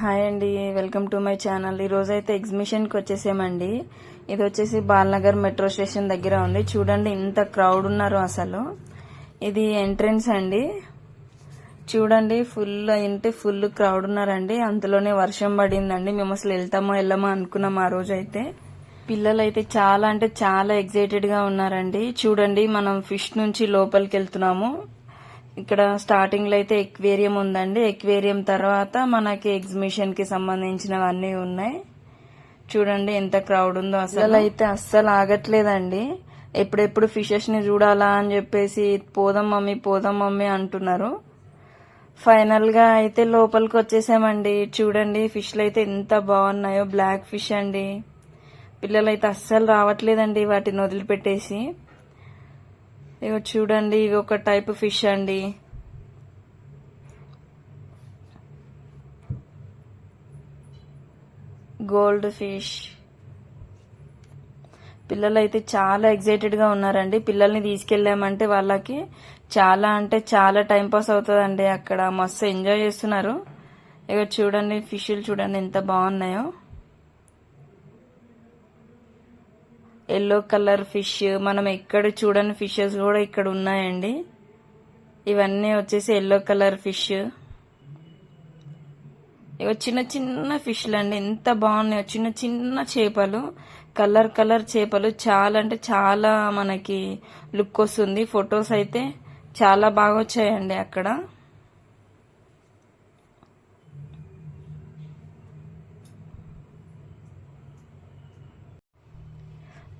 Hi అండి welcome to my channel. ఈరోజు అయితే ఎగ్జిబిషన్కి వచ్చేసామండి. ఇది వచ్చేసి బాలనగర్ మెట్రో స్టేషన్ దగ్గర ఉంది. చూడండి ఇంత క్రౌడ్ ఉన్నారు అసలు. ఇది ఎంట్రన్స్ అండి. చూడండి ఫుల్ అంటే ఫుల్ క్రౌడ్ ఉన్నారండి. అంతలోనే వర్షం పడిందండి. మేము అసలు వెళ్తామో వెళ్ళమో అనుకున్నాం ఆ రోజు అయితే పిల్లలు అయితే చాలా అంటే చాలా ఎగ్జైటెడ్గా ఉన్నారండి. చూడండి మనం ఫిష్ నుంచి లోపలికి వెళ్తున్నాము. ఇక్కడ స్టార్టింగ్లో అయితే ఎక్వేరియం ఉందండి. ఎక్వేరియం తర్వాత మనకి ఎగ్జిబిషన్కి సంబంధించినవన్నీ ఉన్నాయి. చూడండి ఎంత క్రౌడ్ ఉందో అసలు. అయితే అస్సలు ఆగట్లేదండి. ఎప్పుడెప్పుడు ఫిషెస్ని చూడాలా అని చెప్పేసి పోదాం మమ్మీ పోదాం మమ్మీ అంటున్నారు. ఫైనల్గా అయితే లోపలికి వచ్చేసామండి. చూడండి ఫిష్లు అయితే ఎంత బాగున్నాయో. బ్లాక్ ఫిష్ అండి. పిల్లలు అయితే అస్సలు రావట్లేదండి వాటిని వదిలిపెట్టేసి. ఇగో చూడండి ఇది ఒక టైప్ ఫిష్ అండి. Goldfish. పిల్లలు అయితే చాలా ఎగ్జైటెడ్గా ఉన్నారండి. పిల్లల్ని తీసుకెళ్ళామంటే వాళ్ళకి చాలా అంటే చాలా టైం పాస్ అవుతుందండి అక్కడ. మస్తు ఎంజాయ్ చేస్తున్నారు. ఇక చూడండి ఫిష్లు చూడండి ఎంత బాగున్నాయో. ఎల్లో కలర్ ఫిష్ మనం ఎక్కడ చూడని ఫిషెస్ కూడా ఇక్కడ ఉన్నాయండి. ఇవన్నీ వచ్చేసి ఎల్లో కలర్ ఫిష్. ఇక చిన్న చిన్న ఫిష్లు అండి ఎంత బాగున్నాయో. చిన్న చిన్న చేపలు కలర్ కలర్ చేపలు. చాలా అంటే చాలా మనకి లుక్ వస్తుంది. ఫొటోస్ అయితే చాలా బాగా వచ్చాయండి అక్కడ.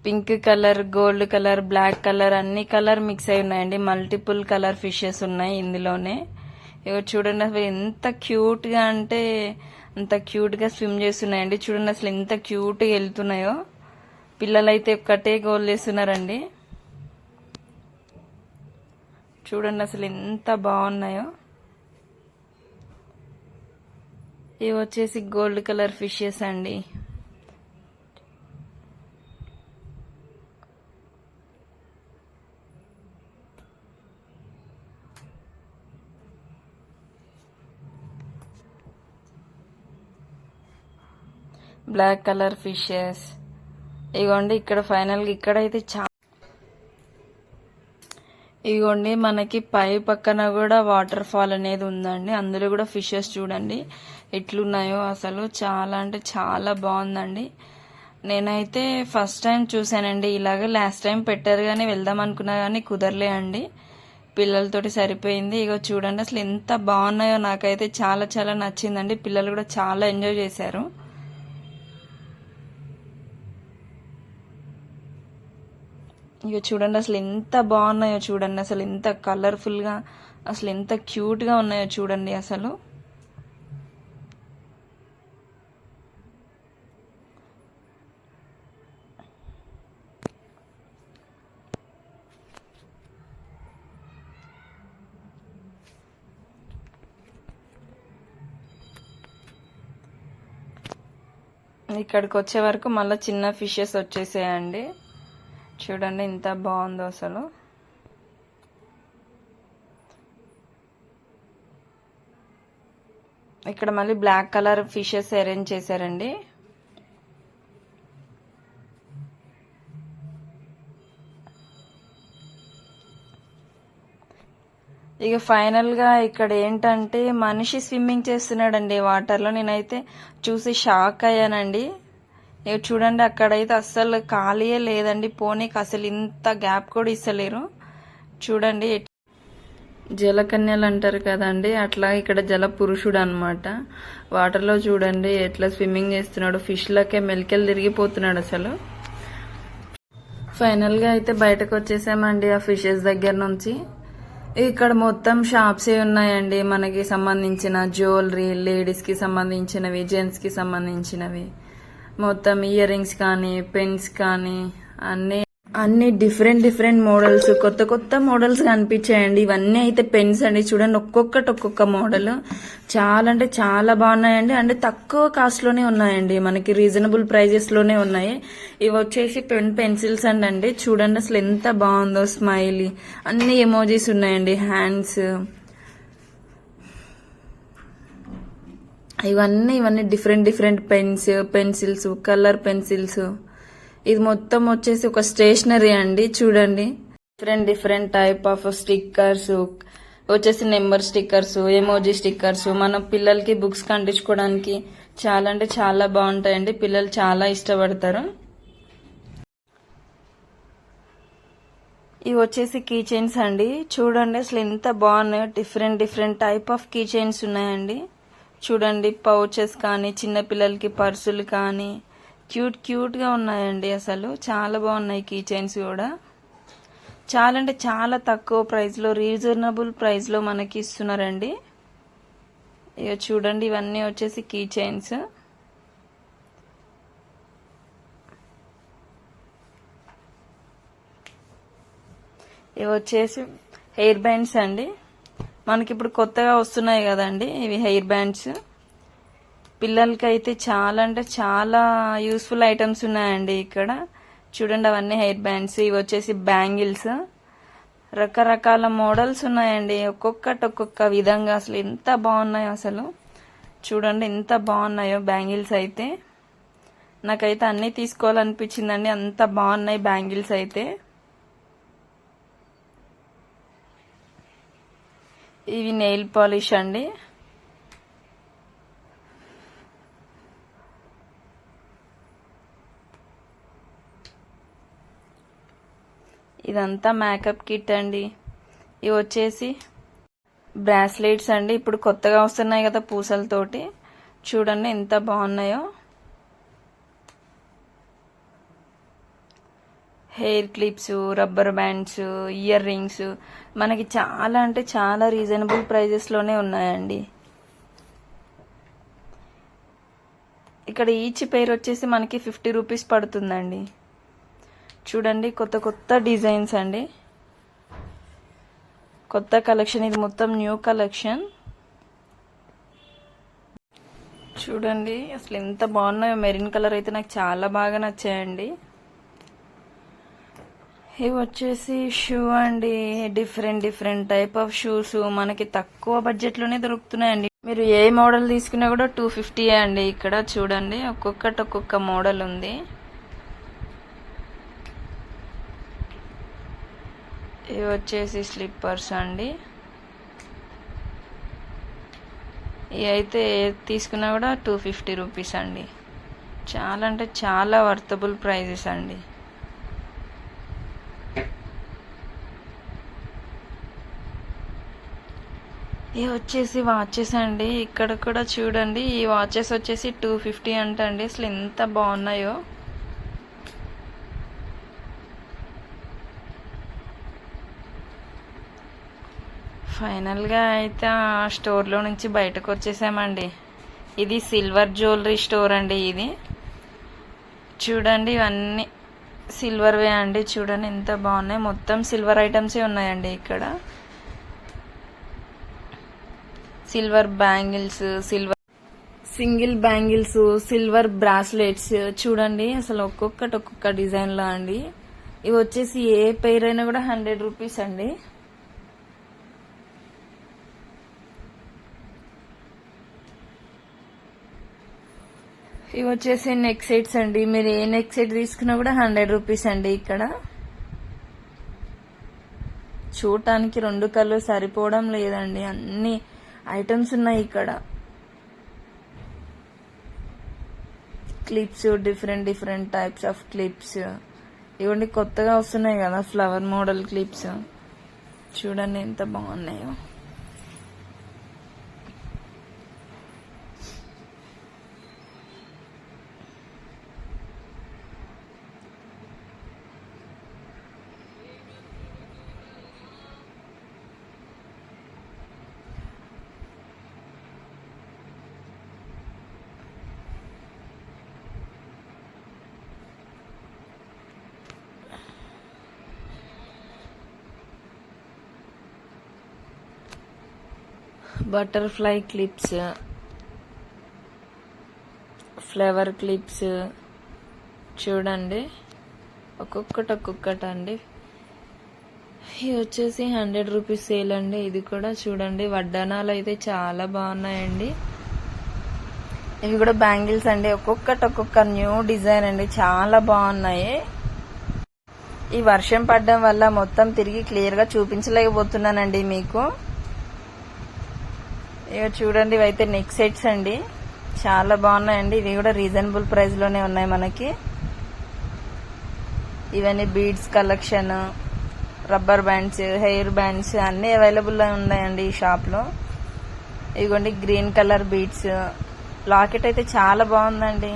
Pink colour gold colour black colour అన్ని కలర్ మిక్స్ అయి ఉన్నాయండి. మల్టిపుల్ కలర్ ఫిషెస్ ఉన్నాయి ఇందులోనే. ఇగో చూడండి అసలు ఎంత క్యూట్గా అంటే అంత క్యూట్గా స్విమ్ చేస్తున్నాయండి. చూడండి అసలు ఎంత క్యూట్గా వెళ్తున్నాయో. పిల్లలైతే ఒక్కటే గోల్ చేస్తున్నారండి. చూడండి అసలు ఎంత బాగున్నాయో. ఇవి వచ్చేసి గోల్డ్ కలర్ ఫిషెస్ అండి. బ్లాక్ కలర్ ఫిషెస్ ఇగోండి ఇక్కడ ఫైనల్గా ఇక్కడైతే చా ఇగోండి మనకి పై పక్కన కూడా వాటర్ ఫాల్ అనేది ఉందండి. అందులో కూడా ఫిషెస్ చూడండి ఎట్లున్నాయో అసలు. చాలా అంటే చాలా బాగుందండి. నేనైతే ఫస్ట్ టైం చూసానండి ఇలాగ లాస్ట్ టైం పెట్టారు కానీ వెళ్దాం అనుకున్నా కానీ కుదరలే అండి పిల్లలతోటి సరిపోయింది. ఇక చూడండి అసలు ఎంత బాగున్నాయో నాకైతే చాలా చాలా నచ్చిందండి. పిల్లలు కూడా చాలా ఎంజాయ్ చేశారు. ఇక చూడండి అసలు ఎంత బాగున్నాయో చూడండి అసలు ఎంత కలర్ఫుల్గా అసలు ఎంత క్యూట్గా ఉన్నాయో చూడండి అసలు. ఇక్కడికి వచ్చే వరకు మళ్ళీ చిన్న ఫిషెస్ వచ్చేసాయండి. చూడండి ఎంత బాగుందో అసలు. ఇక్కడ మళ్ళీ బ్లాక్ కలర్ ఫిషెస్ అరేంజ్ చేశారండి. ఇక ఫైనల్గా ఇక్కడ ఏంటంటే మనిషి స్విమ్మింగ్ చేస్తున్నాడండి వాటర్లో నేనైతే చూసి షాక్ అయ్యానండి. ఇక చూడండి అక్కడైతే అస్సలు ఖాళీయే లేదండి. పోనీకి అసలు ఇంత గ్యాప్ కూడా ఇస్తలేరు. చూడండి జలకన్యలు అంటారు కదండి అట్లా ఇక్కడ జల పురుషుడు అనమాట వాటర్లో చూడండి ఎట్లా స్విమ్మింగ్ చేస్తున్నాడు ఫిష్లకే మెలికలు తిరిగిపోతున్నాడు అసలు. ఫైనల్గా అయితే బయటకు వచ్చేసామండి ఆ ఫిషెస్ దగ్గర నుంచి. ఇక్కడ మొత్తం షాప్సే ఉన్నాయండి మనకి సంబంధించిన జ్యువెలరీ లేడీస్కి సంబంధించినవి జెంట్స్కి సంబంధించినవి. మొత్తం ఇయర్ రింగ్స్ కానీ పెన్స్ కానీ అన్ని అన్ని డిఫరెంట్ డిఫరెంట్ మోడల్స్ కొత్త కొత్త మోడల్స్ కనిపించాయండి. ఇవన్నీ అయితే పెన్స్ అండి. చూడండి ఒక్కొక్కటి ఒక్కొక్క మోడల్ చాలా అంటే చాలా బాగున్నాయండి. అంటే తక్కువ కాస్ట్లోనే ఉన్నాయండి. మనకి రీజనబుల్ ప్రైజెస్లోనే ఉన్నాయి. ఇవి వచ్చేసి పెన్ పెన్సిల్స్ అండి. అండి చూడండి అసలు ఎంత బాగుందో స్మైలీ అన్ని ఎమోజీస్ ఉన్నాయండి. హ్యాండ్స్ ఇవన్నీ ఇవన్నీ different different pens pencils colour pencils ఇది మొత్తం వచ్చేసి ఒక స్టేషనరీ అండి చూడండి. Different different type of stickers వచ్చేసి నెంబర్ స్టిక్కర్స్ ఎమోజీ స్టిక్కర్స్ మన పిల్లలకి బుక్స్ కంటించుకోవడానికి చాలా అంటే చాలా బాగుంటాయండి. పిల్లలు చాలా ఇష్టపడతారు. ఇవి వచ్చేసి కీ చైన్స్ అండి. చూడండి అసలు ఎంత బాగున్నాయో. Different different type of key chains ఉన్నాయండి. చూడండి పౌచెస్ కానీ చిన్నపిల్లలకి పర్సులు కానీ. క్యూట్ క్యూట్గా ఉన్నాయండి అసలు. చాలా బాగున్నాయి కీ చైన్స్ కూడా. చాలా అంటే చాలా తక్కువ ప్రైస్లో రీజనబుల్ ప్రైస్లో మనకి ఇస్తున్నారండి. ఇక చూడండి ఇవన్నీ వచ్చేసి కీ చైన్స్. ఇవి వచ్చేసి హెయిర్ బ్యాండ్స్ అండి. మనకి ఇప్పుడు కొత్తగా వస్తున్నాయి కదండి ఇవి హెయిర్ బ్యాండ్స్. పిల్లలకి అయితే చాలా అంటే చాలా యూస్ఫుల్ ఐటమ్స్ ఉన్నాయండి ఇక్కడ. చూడండి అవన్నీ హెయిర్ బ్యాండ్స్. ఇవి వచ్చేసి బ్యాంగిల్స్. రకరకాల మోడల్స్ ఉన్నాయండి. ఒక్కొక్కటి ఒక్కొక్క విధంగా అసలు ఎంత బాగున్నాయో అసలు. చూడండి ఎంత బాగున్నాయో బ్యాంగిల్స్ అయితే. నాకైతే అన్నీ తీసుకోవాలనిపించిందండి. అంత బాగున్నాయి బ్యాంగిల్స్ అయితే. ఇవి నెయిల్ పాలిష్ అండి. ఇదంతా మేకప్ కిట్ అండి. ఇవి వచ్చేసి బ్రాస్లెట్స్ అండి. ఇప్పుడు కొత్తగా వస్తున్నాయి కదా పూసలతోటి. చూడండి ఎంత బాగున్నాయో. Hair clips rubber bands earrings మనకి చాలా అంటే చాలా రీజనబుల్ ప్రైజెస్లోనే ఉన్నాయండి. ఇక్కడ ఈచ్ పేరు వచ్చేసి మనకి ఫిఫ్టీ రూపీస్ పడుతుందండి. చూడండి కొత్త కొత్త డిజైన్స్ అండి. కొత్త కలెక్షన్ ఇది మొత్తం న్యూ కలెక్షన్. చూడండి అసలు ఎంత బాగున్నాయో మెరిన్ కలర్ అయితే నాకు చాలా బాగా నచ్చాయండి. ఇవి వచ్చేసి షూ అండి. Different different type of shoes. మనకి తక్కువ బడ్జెట్లోనే దొరుకుతున్నాయండి. మీరు ఏ మోడల్ తీసుకున్నా కూడా టూ ఫిఫ్టీ అండి. ఇక్కడ చూడండి ఒక్కొక్కటి ఒక్కొక్క మోడల్ ఉంది. ఇవి వచ్చేసి స్లిప్పర్స్ అండి. ఇవి అయితే తీసుకున్నా కూడా టూ ఫిఫ్టీ రూపీస్ అండి. చాలా అంటే చాలా వర్తబుల్ ప్రైజెస్ అండి. ఇవి వచ్చేసి వాచెస్ అండి. ఇక్కడ కూడా చూడండి. ఈ వాచెస్ వచ్చేసి టూ ఫిఫ్టీ అంట అండి అసలు ఎంత బాగున్నాయో. ఫైనల్గా అయితే ఆ స్టోర్లో నుంచి బయటకు వచ్చేసామండి. ఇది సిల్వర్ జ్యువెలరీ స్టోర్ అండి ఇది. చూడండి ఇవన్నీ సిల్వర్వే అండి. చూడండి ఎంత బాగున్నాయి. మొత్తం సిల్వర్ ఐటమ్సే ఉన్నాయండి ఇక్కడ. Silver bangles silver single bangles silver bracelets చూడండి అసలు ఒక్కొక్కటి ఒక్కొక్క డిజైన్లో అండి. ఇవి వచ్చేసి ఏ పేర్ అయినా కూడా హండ్రెడ్ రూపీస్ అండి. ఇవి వచ్చేసి నెక్ సెట్స్ అండి. మీరు ఏ నెక్ సెట్ తీసుకున్నా కూడా హండ్రెడ్ రూపీస్ అండి ఇక్కడ. చూడటానికి రెండు కళ్ళు సరిపోవడం లేదండి. అన్నీ ఐటమ్స్ ఉన్నాయి ఇక్కడ. Clips different different types of clips. ఇవన్నీ కొత్తగా వస్తున్నాయి కదా ఫ్లవర్ మోడల్ క్లిప్స్. చూడండి ఎంత బాగున్నాయో. బటర్ఫ్లై క్లిప్స్ ఫ్లవర్ క్లిప్స్ చూడండి. ఒక్కొక్కటి ఒక్కొక్కటి అండి. ఇది వచ్చేసి హండ్రెడ్ రూపీస్ సేల్ అండి. ఇది కూడా చూడండి. వడ్డానాలు అయితే చాలా బాగున్నాయండి. ఇవి కూడా బ్యాంగిల్స్ అండి. ఒక్కొక్కటి ఒక్కొక్క న్యూ డిజైన్ అండి. చాలా బాగున్నాయి. ఈ వర్షం పడడం వల్ల మొత్తం తిరిగి క్లియర్గా చూపించలేకపోతున్నానండి మీకు. ఇక చూడండి ఇవైతే నెక్ సెట్స్ అండి. చాలా బాగున్నాయండి. ఇవి కూడా రీజనబుల్ ప్రైస్లోనే ఉన్నాయి మనకి. ఇవన్నీ beads collection rubber bands hair bands అన్నీ అవైలబుల్ ఉన్నాయండి ఈ షాప్లో ఇదిగోండి గ్రీన్ కలర్ బీడ్స్ లాకెట్ అయితే చాలా బాగుందండి.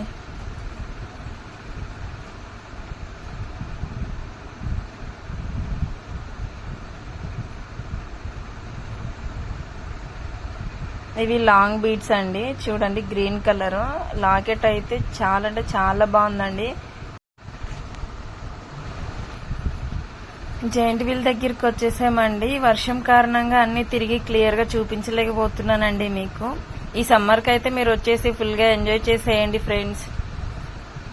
ఇవి లాంగ్ బీడ్స్ అండి. చూడండి గ్రీన్ కలర్. లాకెట్ అయితే చాలా అంటే చాలా బాగుందండి. జైంట్ వీల్ దగ్గరికి వచ్చేసామండి. వర్షం కారణంగా అన్ని తిరిగి క్లియర్గా చూపించలేకపోతున్నానండి మీకు. ఈ సమ్మర్కి అయితే మీరు వచ్చేసి ఫుల్గా ఎంజాయ్ చేసేయండి ఫ్రెండ్స్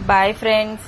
బాయ్ ఫ్రెండ్స్